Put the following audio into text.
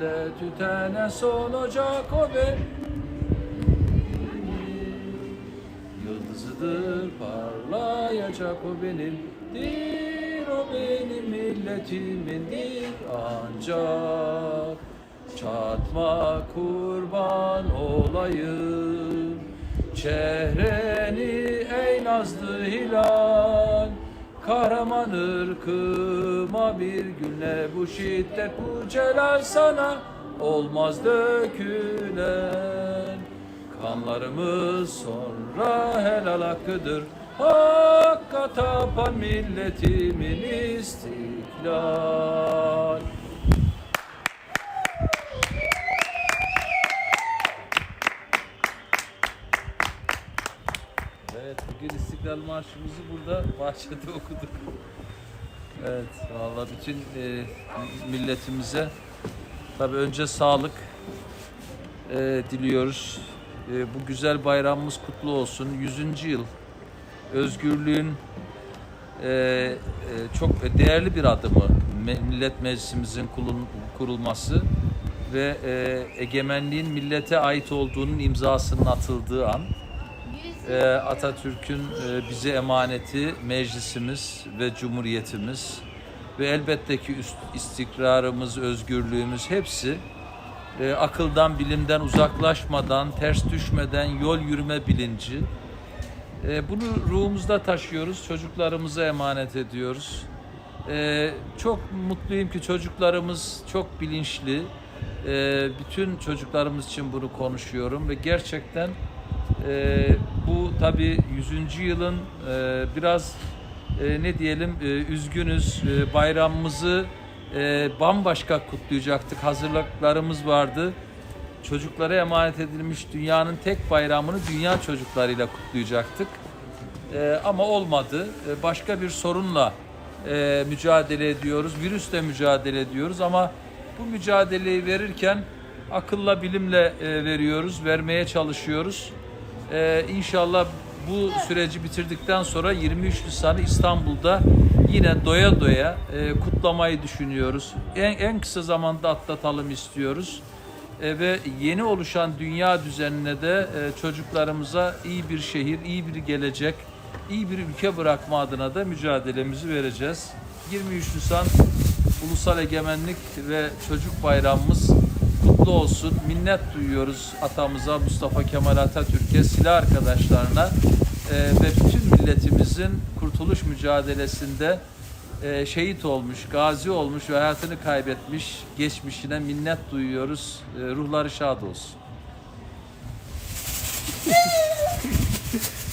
Yüreğimde tütene son ocak o benim Yıldızıdır parlayacak o benimdir. O benim milletimindir ancak Çatma kurban olayım. Çehreni ey nazlı hilal Kahraman ırkıma bir günle bu şiddet bu celal sana. Olmaz dökülen. Kanlarımız sonra helal hakkıdır. Hakka tapan milletimin istiklal Evet, bugün İstiklal Marşımızı burada bahçede okuduk. Evet, vallahi bütün e, milletimize tabii önce sağlık e, diliyoruz. E, bu güzel bayramımız kutlu olsun. 100. yıl özgürlüğün e, e, çok değerli bir adımı Millet Meclisimizin kurulması ve e, egemenliğin millete ait olduğunun imzasının atıldığı an. Ee, Atatürk'ün e, bize emaneti meclisimiz ve cumhuriyetimiz ve elbette ki istikrarımız, özgürlüğümüz hepsi e, akıldan, bilimden uzaklaşmadan, ters düşmeden yol yürüme bilinci. E, bunu ruhumuzda taşıyoruz, çocuklarımıza emanet ediyoruz. Çok mutluyum ki çocuklarımız çok bilinçli. Bütün çocuklarımız için bunu konuşuyorum ve gerçekten bu tabi 100. yılın e, biraz e, ne diyelim e, üzgünüz. E, bayramımızı e, bambaşka kutlayacaktık. Hazırlıklarımız vardı. Çocuklara emanet edilmiş dünyanın tek bayramını dünya çocuklarıyla kutlayacaktık. E, ama olmadı. E, başka bir sorunla e, mücadele ediyoruz. Virüsle mücadele ediyoruz ama bu mücadeleyi verirken akılla bilimle e, veriyoruz, vermeye çalışıyoruz. Ee, inşallah bu süreci bitirdikten sonra 23 Nisan'ı İstanbul'da yine doya doya e, kutlamayı düşünüyoruz. En, en kısa zamanda atlatalım istiyoruz. E, ve yeni oluşan dünya düzenine de e, çocuklarımıza iyi bir şehir, iyi bir gelecek, iyi bir ülke bırakma adına da mücadelemizi vereceğiz. 23 Nisan Ulusal Egemenlik ve Çocuk Bayramımız kutlu olsun. Minnet duyuyoruz atamıza Mustafa Kemal Atatürk'e, silah arkadaşlarına e, ve bütün milletimizin kurtuluş mücadelesinde e, şehit olmuş, gazi olmuş ve hayatını kaybetmiş geçmişine minnet duyuyoruz. E, ruhları şad olsun.